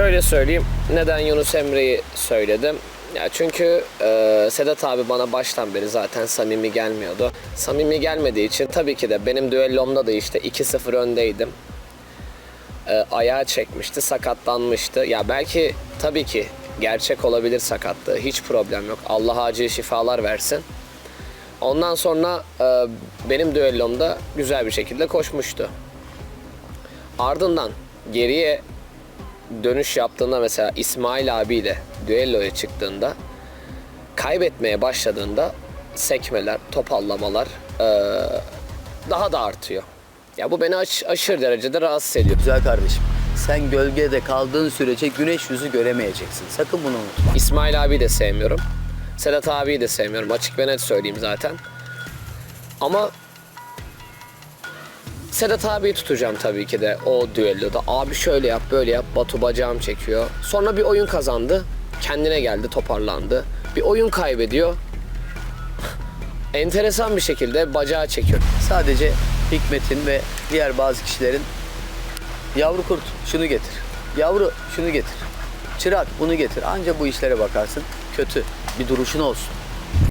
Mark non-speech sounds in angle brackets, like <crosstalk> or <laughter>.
Şöyle söyleyeyim. Neden Yunus Emre'yi söyledim? Ya çünkü e, Sedat abi bana baştan beri zaten samimi gelmiyordu. Samimi gelmediği için tabii ki de benim düellomda da işte 2-0 öndeydim. E, ayağı çekmişti, sakatlanmıştı. Ya belki tabii ki gerçek olabilir sakatlığı. Hiç problem yok. Allah acil şifalar versin. Ondan sonra e, benim düellomda güzel bir şekilde koşmuştu. Ardından geriye dönüş yaptığında mesela İsmail abiyle düelloya çıktığında kaybetmeye başladığında sekmeler, topallamalar eee, daha da artıyor. Ya bu beni aş- aşırı derecede rahatsız ediyor. Güzel kardeşim. Sen gölgede kaldığın sürece güneş yüzü göremeyeceksin. Sakın bunu unutma. İsmail abi de sevmiyorum. Sedat abiyi de sevmiyorum. Açık ve net söyleyeyim zaten. Ama Sedat abiyi tutacağım tabii ki de o düelloda. Abi şöyle yap, böyle yap. Batu bacağım çekiyor. Sonra bir oyun kazandı. Kendine geldi, toparlandı. Bir oyun kaybediyor. <laughs> Enteresan bir şekilde bacağı çekiyor. Sadece Hikmet'in ve diğer bazı kişilerin yavru kurt şunu getir. Yavru şunu getir. Çırak bunu getir. Anca bu işlere bakarsın. Kötü. Bir duruşun olsun.